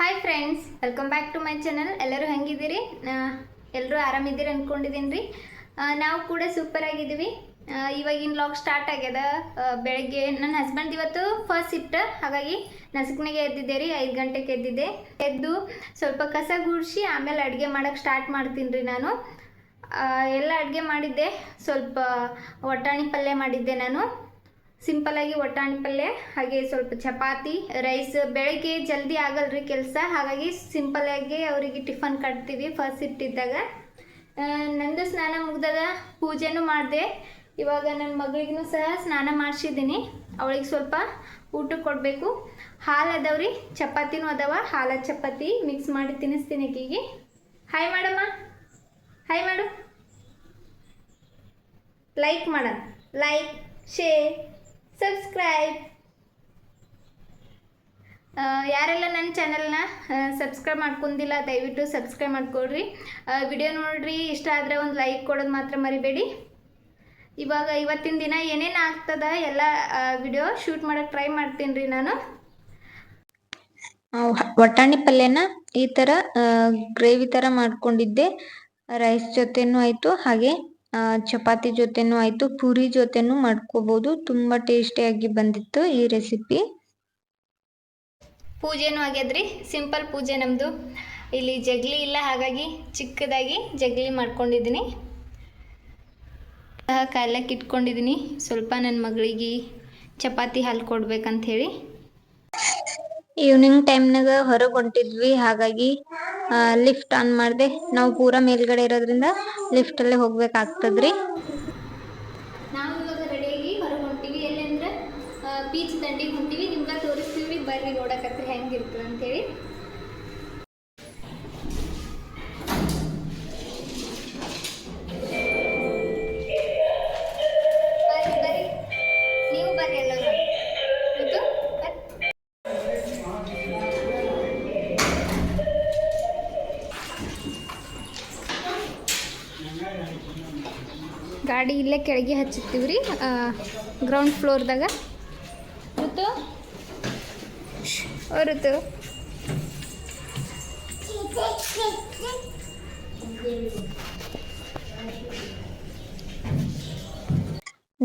Hi friends welcome back to my channel ಎಲ್ಲರೂ ಹೆಂಗಿದ್ದೀರಿ? ಎಲ್ಲರೂ ಆರಾಮಿದ್ದೀರಿ ಅಂದ್ಕೊಂಡಿದ್ದೀನಿ ರೀ ನಾವು ಕೂಡ ಸೂಪರ್ ಆಗಿದ್ದೀವಿ. ಇವಾಗಿನ ಲಾಗ್ ಸ್ಟಾರ್ಟ್ ಆಗ್ಯದ. ಬೆಳಗ್ಗೆ ನನ್ನ ಹಸ್ಬೆಂಡ್ ಇವತ್ತು ಫಸ್ಟ್ ಶಿಫ್ಟ್ ಹಾಗಾಗಿ ನಸುಕ್ನಾಗೆ ಎದ್ದಿದ್ದೆ ರೀ, ಐದು ಗಂಟೆಗೆ ಎದ್ದಿದ್ದೆ. ಎದ್ದು ಸ್ವಲ್ಪ ಕಸ ಗುಡಿಸಿ ಆಮೇಲೆ ಅಡುಗೆ ಮಾಡೋಕ್ಕೆ ಸ್ಟಾರ್ಟ್ ಮಾಡ್ತೀನಿ ರೀ ನಾನು ಎಲ್ಲ ಅಡುಗೆ ಮಾಡಿದ್ದೆ. ಸ್ವಲ್ಪ ಒಟ್ಟಾಣಿ ಪಲ್ಯ ಮಾಡಿದ್ದೆ ನಾನು. ಸಿಂಪಲಾಗಿ ಒಟ್ಟಾಣಿ ಪಲ್ಯ, ಹಾಗೆ ಸ್ವಲ್ಪ ಚಪಾತಿ ರೈಸ್ ಬೆಳಗ್ಗೆ ಜಲ್ದಿ ಆಗಲ್ರಿ ಕೆಲಸ. ಹಾಗಾಗಿ ಸಿಂಪಲಾಗಿ ಅವರಿಗೆ ಟಿಫನ್ ಕಟ್ತೀವಿ ಫಸ್ಟ್ ಇಟ್ಟಿದ್ದಾಗ. ನಂದು ಸ್ನಾನ ಮುಗ್ದದ, ಪೂಜೆನೂ ಮಾಡಿದೆ. ಇವಾಗ ನನ್ನ ಮಗಳಿಗೂ ಸಹ ಸ್ನಾನ ಮಾಡಿಸಿದ್ದೀನಿ. ಅವಳಿಗೆ ಸ್ವಲ್ಪ ಊಟ ಕೊಡಬೇಕು. ಹಾಲು ಅದಾವ್ರಿ, ಚಪಾತಿನೂ ಅದಾವ. ಹಾಲ ಚಪಾತಿ ಮಿಕ್ಸ್ ಮಾಡಿ ತಿನ್ನಿಸ್ತೀನಿ ಆಕಿಗೆ ಹಾಯ್ ಮಾಡಮ್ಮ ಹಾಯ್ ಮಾಡು ಲೈಕ್ ಮಾಡೋಣ ಲೈಕ್ ಶೇರ್ ಸಬ್ಸ್ಕ್ರೈಬ್ ಯಾರೆಲ್ಲ ನನ್ನ ಚಾನೆಲ್ನ ಸಬ್ಸ್ಕ್ರೈಬ್ ಮಾಡ್ಕೊಂಡಿಲ್ಲ, ದಯವಿಟ್ಟು ಸಬ್ಸ್ಕ್ರೈಬ್ ಮಾಡ್ಕೊಳ್ರಿ ವಿಡಿಯೋ ನೋಡ್ರಿ, ಇಷ್ಟ ಆದರೆ ಒಂದು ಲೈಕ್ ಕೊಡೋದು ಮಾತ್ರ ಮರಿಬೇಡಿ. ಇವಾಗ ಇವತ್ತಿನ ದಿನ ಏನೇನು ಆಗ್ತದ ಎಲ್ಲ ವಿಡಿಯೋ ಶೂಟ್ ಮಾಡೋಕ್ಕೆ ಟ್ರೈ ಮಾಡ್ತೀನಿ ರೀ ನಾನು. ವಟಾಣಿ ಪಲ್ಯನ ಈ ಥರ ಗ್ರೇವಿ ಥರ ಮಾಡ್ಕೊಂಡಿದ್ದೆ. ರೈಸ್ ಜೊತೆನೂ ಆಯಿತು, ಹಾಗೆ ಚಪಾತಿ ಜೊತೆನೂ ಆಯ್ತು, ಪೂರಿ ಜೊತೆನೂ ಮಾಡ್ಕೋಬೋದು. ತುಂಬಾ ಟೇಸ್ಟಿಯಾಗಿ ಬಂದಿತ್ತು ಈ ರೆಸಿಪಿ ಪೂಜೆನೂ ಆಗ್ಯದ್ರಿ ಸಿಂಪಲ್ ಪೂಜೆ ನಮ್ಮದು ಇಲ್ಲಿ ಜಗ್ಲಿ ಇಲ್ಲ, ಹಾಗಾಗಿ ಚಿಕ್ಕದಾಗಿ ಜಗ್ಲಿ ಮಾಡ್ಕೊಂಡಿದ್ದೀನಿ. ಕಾಯ್ಲಕ್ಕೆ ಇಟ್ಕೊಂಡಿದ್ದೀನಿ. ಸ್ವಲ್ಪ ನನ್ನ ಮಗಳಿಗೆ ಚಪಾತಿ ಹಾಲು ಕೊಡ್ಬೇಕಂತ ಹೇಳಿ ಈವ್ನಿಂಗ್ ಟೈಮ್ನಾಗ ಹೊರಗ್ ಹೊಂಟಿದ್ವಿ. ಹಾಗಾಗಿ ಲಿಫ್ಟ್ ಆನ್ ಮಾಡ್ದೆ. ನಾವು ಪೂರಾ ಮೇಲ್ಗಡೆ ಇರೋದ್ರಿಂದ ಲಿಫ್ಟ್ ಅಲ್ಲೇ ಹೋಗ್ಬೇಕಾಗ್ತದ್ರಿ. ಗಾಡಿ ಇಲ್ಲೇ ಕೆಳಗೆ ಹಚ್ಚಿರ್ತೀವಿ ರೀ. ಗ್ರೌಂಡ್ ಫ್ಲೋರ್ದಾಗ ಋತು? ಋತು.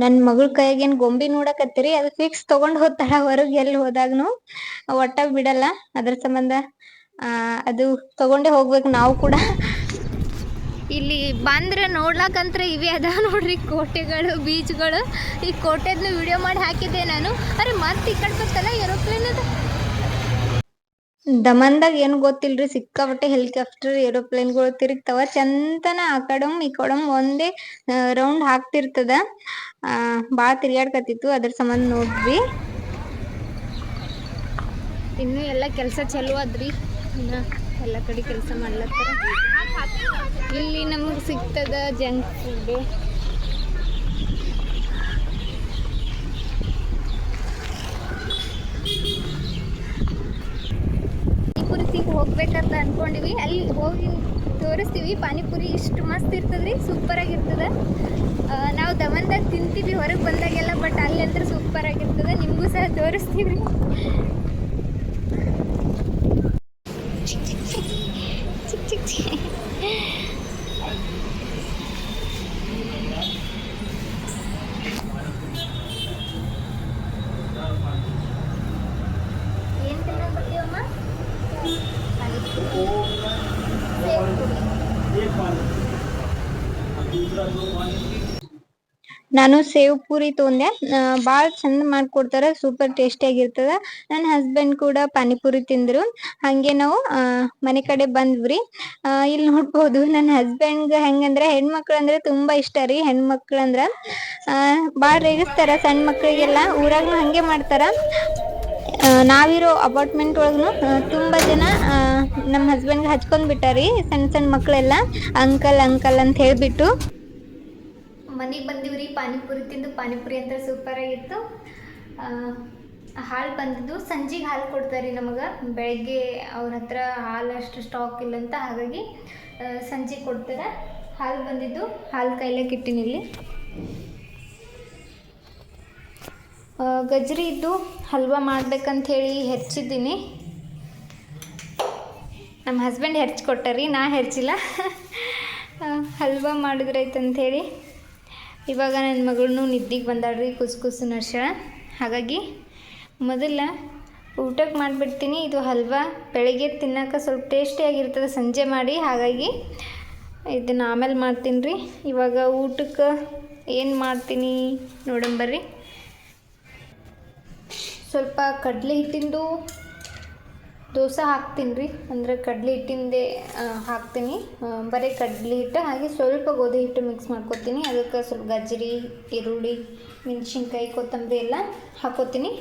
ನನ್ ಮಗಳ ಕೈಯಾಗೇನ್ ಗೊಂಬಿ ನೋಡಕತ್ತೀರಿ, ಅದು ಫಿಕ್ಸ್ ತಗೊಂಡ್ ಹೋಗ್ತಾಳ ಹೊರಗ್ ಎಲ್ಲಿ ಹೋದಾಗ್ನು. ಒಟ್ಟ ಬಿಡಲ್ಲ. ಅದ್ರ ಸಂಬಂಧ ಅದು ತಗೊಂಡೇ ಹೋಗ್ಬೇಕು ನಾವು ಕೂಡ. ಇಲ್ಲಿ ಬಂದ್ರೆ ನೋಡ್ಲಕ್ಕಂತ್ರ ಇವೇ ಅದ ನೋಡ್ರಿ ಕೋಟೆಗಳು ಬೀಚ್ಗಳು. ಈ ಕೋಟೆದ್ನ ವಿಡಿಯೋ ಮಾಡಿ ಹಾಕಿದ್ದೆ ನಾನು. ಅರೆ ಮತ್ತೆ ಈ ಕಡೆ ಬರ್ತಲ್ಲ ಏರೋಪ್ಲೇನ್ ಅದು? ದಮನ್ದಾಗ ಏನು ಗೊತ್ತಿಲ್ರಿ ಸಿಕ್ಕಾಪಟ್ಟೆ ಹೆಲಿಕಾಪ್ಟರ್ ಏರೋಪ್ಲೇನ್ಗಳು ತಿರುಗ್ತಾವ. ಚಂತನ ಆ ಕಡಮ್ ಈ ಕಡಮ್ ಒಂದೇ ರೌಂಡ್ ಹಾಕ್ತಿರ್ತದ. ಆ ಬಾಳ ತಿರ್ಗಾಡ್ಕತಿತ್ತು ಅದ್ರ ಸಂಬಂಧ ನೋಡ್ರಿ ಇನ್ನೂ ಎಲ್ಲ ಕೆಲಸ ಚಲೋ ಅದ್ರಿ ಇನ್ನ ಎಲ್ಲ ಕಡೆ ಕೆಲಸ ಮಾಡ್ಲತ್ತಾರ. ಇಲ್ಲಿ ನಮಗೆ ಸಿಗ್ತದ ಜಂಕ್ ಫುಡ್ ಪಾನಿಪುರಿಗೆ ಹೋಗ್ಬೇಕಂತ ಅನ್ಕೊಂಡಿವಿ. ಅಲ್ಲಿ ಹೋಗಿ ತೋರಿಸ್ತೀವಿ. ಪಾನಿಪುರಿ ಇಷ್ಟು ಮಸ್ತ್ ಇರ್ತದ್ರಿ ಸೂಪರ್ ಆಗಿರ್ತದ ನಾವು ದಮನ್ದಾಗ ತಿಂತೀವಿ, ಹೊರಗೆ ಬಂದಾಗೆಲ್ಲ ಬಟ್ ಅಲ್ಲಿ ಅಂದ್ರೆ ಸೂಪರ್ ಆಗಿರ್ತದೆ ನಿಮಗೂ ಸಹ ತೋರಿಸ್ತೀವಿ. ನಾನು ಸೇವ್ ಪೂರಿ ತೊಂದೆ. ಭಾಳ ಚಂದ ಮಾಡಿಕೊಡ್ತಾರೆ, ಸೂಪರ್ ಟೇಸ್ಟಿಯಾಗಿರ್ತದೆ ನನ್ನ ಹಸ್ಬೆಂಡ್ ಕೂಡ ಪಾನಿಪುರಿ ತಿಂದ್ರು. ಹಾಗೆ ನಾವು ಮನೆ ಕಡೆ ಬಂದ್ವಿ. ಇಲ್ಲಿ ನೋಡ್ಬೋದು ನನ್ನ ಹಸ್ಬೆಂಡ್ಗೆ ಹೆಂಗಂದ್ರೆ ಹೆಣ್ಮಕ್ಳು ಅಂದ್ರೆ ತುಂಬಾ ಇಷ್ಟ ರೀ. ಹೆಣ್ಮಕ್ಳು ಅಂದ್ರ ಭಾಳ ರೇಗಿಸ್ತಾರ ಸಣ್ಣ ಮಕ್ಕಳಿಗೆಲ್ಲ ಊರಾಗೂ ಹಾಗೆ ಮಾಡ್ತಾರ. ನಾವಿರೋ ಅಪಾರ್ಟ್ಮೆಂಟ್ ಒಳಗೂ ತುಂಬ ಜನ ನಮ್ಮ ಹಸ್ಬೆಂಡ್ಗೆ ಹಚ್ಕೊಂಡ್ ಬಿಟ್ಟಾರಿ ಸಣ್ಣ ಸಣ್ಣ ಮಕ್ಕಳೆಲ್ಲ ಅಂಕಲ್ ಅಂಕಲ್ ಅಂತ ಹೇಳ್ಬಿಟ್ಟು. ಮನೆಗೆ ಬಂದಿವ್ರಿ, ಪಾನಿಪುರಿ ತಿಂದು ಪಾನಿಪುರಿ ಅಂತ ಸೂಪರ್ ಆಗಿತ್ತು. ಹಾಲು ಬಂದಿದ್ದು. ಸಂಜೆಗೆ ಹಾಲು ಕೊಡ್ತಾರೆ ನಮಗೆ. ಬೆಳಗ್ಗೆ ಅವ್ರ ಹತ್ರ ಹಾಲು ಅಷ್ಟು ಸ್ಟಾಕ್ ಇಲ್ಲ ಅಂತ ಹಾಗಾಗಿ ಸಂಜೆ ಕೊಡ್ತಾರೆ. ಹಾಲು ಬಂದಿದ್ದು. ಹಾಲು ಕೈಲೇ ಕಿಟ್ಟಿನಲ್ಲಿ ಗಜ್ರಿ ಇದ್ದು ಹಲ್ವಾ ಮಾಡ್ಬೇಕಂತ ಹೇಳಿ ಹೆಚ್ಚಿದ್ದೀನಿ ನಮ್ಮ ಹಸ್ಬೆಂಡ್ ಹೆರ್ಚ್ಕೊಟ್ಟಾರಿ ನಾ ಹೆಚ್ಚಿಲ್ಲ. ಹಲ್ವ ಅಂಥೇಳಿ ಇವಾಗ ನನ್ನ ಮಗಳನ್ನೂ ನಿದ್ದೆಗೆ ಬಂದಾಳ್ರಿ, ಕುಸ್ ಕುಸು ನಡ್ಸ್ಯಾಳ. ಹಾಗಾಗಿ ಮೊದಲ ಊಟಕ್ಕೆ ಮಾಡಿಬಿಡ್ತೀನಿ, ಇದು ಹಲ್ವಾ. ಬೆಳಗ್ಗೆ ತಿನ್ನೋಕೆ ಸ್ವಲ್ಪ ಟೇಸ್ಟಿಯಾಗಿರ್ತದೆ ಸಂಜೆ ಮಾಡಿ, ಹಾಗಾಗಿ ಇದನ್ನು ಆಮೇಲೆ ಮಾಡ್ತೀನಿ ರೀ ಇವಾಗ ಊಟಕ್ಕೆ ಏನು ಮಾಡ್ತೀನಿ ನೋಡಂಬರ್ರಿ ಸ್ವಲ್ಪ ಕಡಲೆ ಹಿಟ್ಟಿಂದು ದೋಸೆ ಹಾಕ್ತೀನಿ ರೀ. ಅಂದರೆ ಕಡಲೆ ಹಿಟ್ಟಿಂದೆ ಹಾಕ್ತೀನಿ. ಬರೀ ಕಡಲೆ ಹಿಟ್ಟು, ಹಾಗೆ ಸ್ವಲ್ಪ ಗೋಧಿ ಹಿಟ್ಟು ಮಿಕ್ಸ್ ಮಾಡ್ಕೊತೀನಿ. ಅದಕ್ಕೆ ಸ್ವಲ್ಪ ಗಜ್ಜರಿ, ಈರುಳ್ಳಿ, ಮೆಣಸಿನ್ಕಾಯಿ, ಕೊತ್ತಂಬರಿ ಎಲ್ಲ ಹಾಕೋತೀನಿ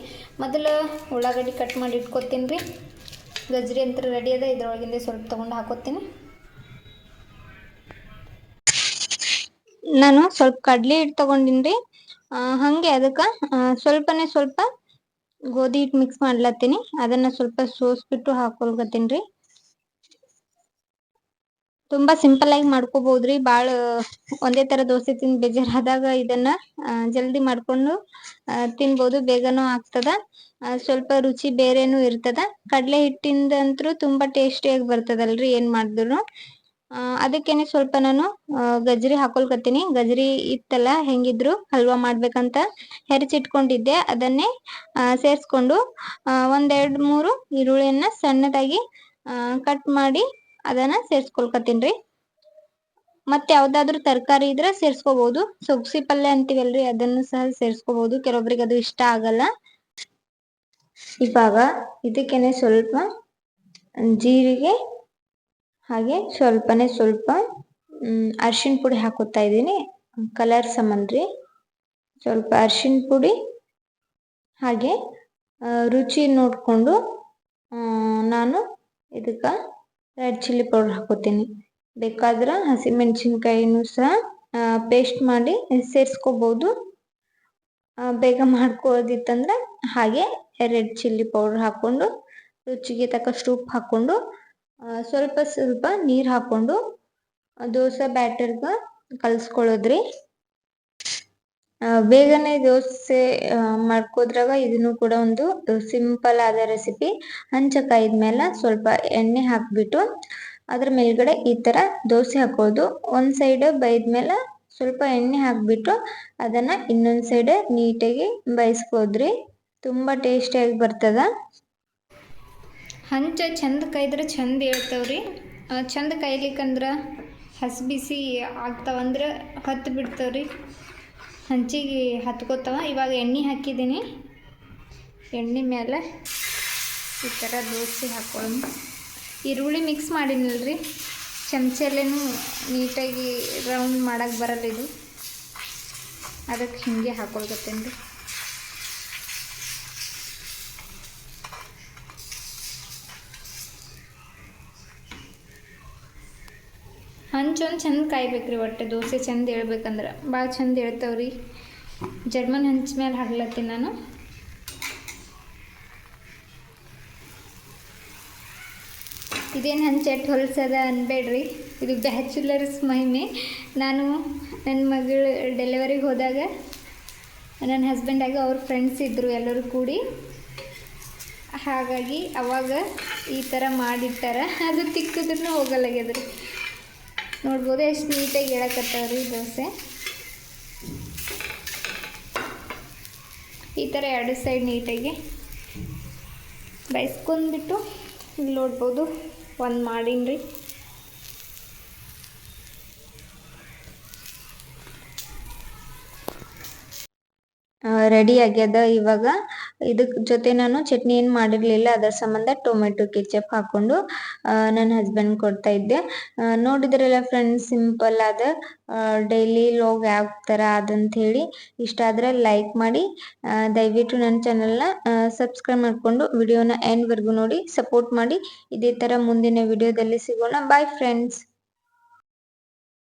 ಮೊದಲು ಉಳ್ಳಾಗಡ್ಡಿ ಕಟ್ ಮಾಡಿ ಇಟ್ಕೊತೀನಿ ರೀ. ಗಜ್ಜರಿ ಅಂತ ರೆಡಿ ಅದ, ಇದ್ರೊಳಗಿಂದ ಸ್ವಲ್ಪ ತೊಗೊಂಡು ಹಾಕೋತೀನಿ ನಾನು ಸ್ವಲ್ಪ ಕಡ್ಲಿ ಹಿಟ್ಟು ತೊಗೊಂಡಿನಿ ರೀ. ಹಾಗೆ ಅದಕ್ಕೆ ಸ್ವಲ್ಪನೇ ಸ್ವಲ್ಪ ಗೋಧಿ ಹಿಟ್ಟು ಮಿಕ್ಸ್ ಮಾಡ್ಲತ್ತೀನಿ. ಅದನ್ನ ಸ್ವಲ್ಪ ಸೋಸ್ಬಿಟ್ಟು ಹಾಕೊಳ್ಕತ್ತೀನಿ ರೀ. ತುಂಬಾ ಸಿಂಪಲ್ ಆಗಿ ಮಾಡ್ಕೋಬಹುದ್ರಿ ಬಾಳ, ಒಂದೇ ತರ ದೋಸೆ ತಿಂದ್ ಬೇಜಾರಾದಾಗ ಇದನ್ನ ಜಲ್ದಿ ಮಾಡ್ಕೊಂಡು ತಿನ್ಬಹುದು ಬೇಗನೂ ಆಗ್ತದ. ಸ್ವಲ್ಪ ರುಚಿ ಬೇರೆನೂ ಇರ್ತದ. ಕಡಲೆ ಹಿಟ್ಟಿಂದ ಅಂತೂ ತುಂಬಾ ಟೇಸ್ಟಿಯಾಗಿ ಬರ್ತದಲ್ರಿ ಏನ್ ಮಾಡಿದ್ರು ಅದಕ್ಕೇನೆ ಸ್ವಲ್ಪ ನಾನು ಗಜ್ರಿ ಹಾಕೊಳ್ಕತ್ತೀನಿ. ಗಜ್ರಿ ಇತ್ತಲ್ಲ, ಹೆಂಗಿದ್ರು ಹಲ್ವಾ ಮಾಡ್ಬೇಕಂತ ಹೆರಚಿಟ್ಕೊಂಡಿದ್ದೆ. ಅದನ್ನೇ ಸೇರ್ಸ್ಕೊಂಡು ಒಂದೆರಡ್ ಮೂರು ಈರುಳ್ಳಿಯನ್ನ ಸಣ್ಣದಾಗಿ ಕಟ್ ಮಾಡಿ ಅದನ್ನ ಸೇರಿಸ್ಕೊಳ್ಕತ್ತೀನಿ ರೀ. ಮತ್ತೆ ಯಾವ್ದಾದ್ರು ತರಕಾರಿ ಇದ್ರೆ ಸೇರಿಸ್ಕೋಬಹುದು ಸೊಗ್ಸಿ ಪಲ್ಯ ಅಂತೀವಲ್ರಿ, ಅದನ್ನು ಸಹ ಸೇರಿಸ್ಕೋಬಹುದು ಕೆಲವೊಬ್ರಿಗೆ ಅದು ಇಷ್ಟ ಆಗಲ್ಲ. ಇವಾಗ ಇದಕ್ಕೇನೆ ಸ್ವಲ್ಪ ಜೀರಿಗೆ ಹಾಗೆ ಸ್ವಲ್ಪನೇ ಸ್ವಲ್ಪ ಅರ್ಶಿಣ ಪುಡಿ ಹಾಕೋತಾ ಇದ್ದೀನಿ. ಕಲರ್ ಸಂಬಂಧ್ರಿ ಸ್ವಲ್ಪ ಅರ್ಶಿಣ ಪುಡಿ, ಹಾಗೆ ರುಚಿ ನೋಡಿಕೊಂಡು ನಾನು ಇದಕ್ಕೆ ರೆಡ್ ಚಿಲ್ಲಿ ಪೌಡರ್ ಹಾಕೋತೀನಿ. ಬೇಕಾದ್ರೆ ಹಸಿಮೆಣಸಿನ್ಕಾಯಿನೂ ಸಹ ಪೇಸ್ಟ್ ಮಾಡಿ ಸೇರಿಸ್ಕೋಬೋದು. ಬೇಗ ಮಾಡ್ಕೋದಿತ್ತಂದ್ರೆ ಹಾಗೆ ರೆಡ್ ಚಿಲ್ಲಿ ಪೌಡ್ರ್ ಹಾಕ್ಕೊಂಡು ರುಚಿಗೆ ತಕ್ಕಷ್ಟು ಉಪ್ಪು ಹಾಕ್ಕೊಂಡು ಸ್ವಲ್ಪ ಸ್ವಲ್ಪ ನೀರು ಹಾಕ್ಕೊಂಡು ದೋಸೆ ಬ್ಯಾಟರ್ಗೆ ಕಲಿಸ್ಕೊಳ್ಳೋದ್ರಿ ಬೇಗನೆ ದೋಸೆ ಮಾಡ್ಕೋದ್ರಾಗ ಇದನ್ನು ಕೂಡ ಒಂದು ಸಿಂಪಲ್ ಆದ ರೆಸಿಪಿ ಹಂಚಕಾಯಿದ್ಮೇಲೆ ಸ್ವಲ್ಪ ಎಣ್ಣೆ ಹಾಕ್ಬಿಟ್ಟು ಅದ್ರ ಮೇಲ್ಗಡೆ ಈ ತರ ದೋಸೆ ಹಾಕೋದು. ಒಂದ್ ಸೈಡ್ ಬೈದ್ಮೇಲೆ ಸ್ವಲ್ಪ ಎಣ್ಣೆ ಹಾಕ್ಬಿಟ್ಟು ಅದನ್ನ ಇನ್ನೊಂದು ಸೈಡ್ ನೀಟಾಗಿ ಬೈಸ್ಕೋದ್ರಿ. ತುಂಬಾ ಟೇಸ್ಟಿಯಾಗಿ ಬರ್ತದ. ಹಂಚ ಚಂದ ಕಾಯ್ದ್ರೆ ಚಂದ ಹೇಳ್ತಾವ್ರಿ. ಚಂದ ಕಾಯ್ಲಿಕ್ಕಂದ್ರೆ ಹಸಿ ಬಿಸಿ ಆಗ್ತಾವಂದ್ರೆ ಹತ್ತು ಬಿಡ್ತಾವ್ರಿ. ಹಂಚಿಗೆ ಹತ್ಕೋತಾವ. ಇವಾಗ ಎಣ್ಣೆ ಹಾಕಿದ್ದೀನಿ. ಎಣ್ಣೆ ಮೇಲೆ ಈ ಥರ ದೋಸೆ ಹಾಕೊಳ್ಳೋಣ ಈರುಳ್ಳಿ ಮಿಕ್ಸ್ ಮಾಡಿನಲ್ರಿ. ಚಮಚಲ್ಲೇನು ನೀಟಾಗಿ ರೌಂಡ್ ಮಾಡೋಕ್ಕೆ ಬರಲ್ಲ ಇದು. ಅದಕ್ಕೆ ಹಿಂಗೆ ಹಾಕೊಳ್ಕತ್ತೇನೆ ರೀ ಹಂಚೊಂದು ಚಂದ ಕಾಯ್ಬೇಕ್ರಿ ಒಟ್ಟು ದೋಸೆ ಚಂದ ಹೇಳ್ಬೇಕಂದ್ರೆ. ಭಾಳ ಚಂದ ಹೇಳ್ತಾವ್ರಿ. ಜರ್ಮನ್ ಹಂಚ ಮೇಲೆ ಹಾಕ್ಲತ್ತೀನಿ ನಾನು. ಇದೇನು ಹಂಚ ಎಟ್ಟು ಹೊಲ್ಸದ ಅನ್ಬೇಡ್ರಿ. ಇದು ಬ್ಯಾಚುಲರ್ಸ್ ಮಹಿಮೆ. ನಾನು ನನ್ನ ಮಗಳು ಡೆಲಿವರಿಗೆ ಹೋದಾಗ ನನ್ನ ಹಸ್ಬೆಂಡಾಗ ಅವ್ರ ಫ್ರೆಂಡ್ಸ್ ಇದ್ದರು ಎಲ್ಲರೂ ಕೂಡಿ. ಹಾಗಾಗಿ ಅವಾಗ ಈ ಥರ ಮಾಡಿಟ್ಟಾರ. ಅದು ತಿಕ್ಕಿದ್ರೂ ಹೋಗಲ್ಲಾಗ್ಯದ್ರಿ. ನೋಡ್ಬೋದು, ಎಷ್ಟು ನೀಟಾಗಿ ಹೇಳಕತ್ತಾವ್ರಿ ದೋಸೆ. ಈ ಥರ ಎರಡು ಸೈಡ್ ನೀಟಾಗಿ ಬೈಸ್ಕೊಂಡ್ಬಿಟ್ಟು ಇಲ್ಲಿ ನೋಡ್ಬೋದು, ಒಂದು ಮಾಡೀನಿ ರೆಡಿ ಆಗ್ಯದ ಇವಾಗ? ಇದಕ್ ಜೊತೆ ನಾನು ಚಟ್ನಿ ಏನ್ ಮಾಡಿರ್ಲಿಲ್ಲ, ಅದರ ಸಂಬಂಧ ಟೊಮೆಟೊ, ಕೆಚಪ್ ಹಾಕೊಂಡು ನನ್ನ ಹಸ್ಬೆಂಡ್ ಕೊಡ್ತಾ ಇದ್ದೆ. ನೋಡಿದ್ರಲ್ಲ ಫ್ರೆಂಡ್ಸ್ ಸಿಂಪಲ್ ಆದ ಡೈಲಿ ಲೋಗ್ ಯಾವ ತರ ಅದಂತ ಹೇಳಿ, ಇಷ್ಟ ಆದ್ರೆ ಲೈಕ್ ಮಾಡಿ ದಯವಿಟ್ಟು ನನ್ನ ಚಾನಲ್ನ ಸಬ್ಸ್ಕ್ರೈಬ್ ಮಾಡ್ಕೊಂಡು ವಿಡಿಯೋನ ಎಂಡ್ ವರ್ಗು ನೋಡಿ ಸಪೋರ್ಟ್ ಮಾಡಿ, ಇದೇ ತರ ಮುಂದಿನ ವಿಡಿಯೋದಲ್ಲಿ ಸಿಗೋಣ. Bye friends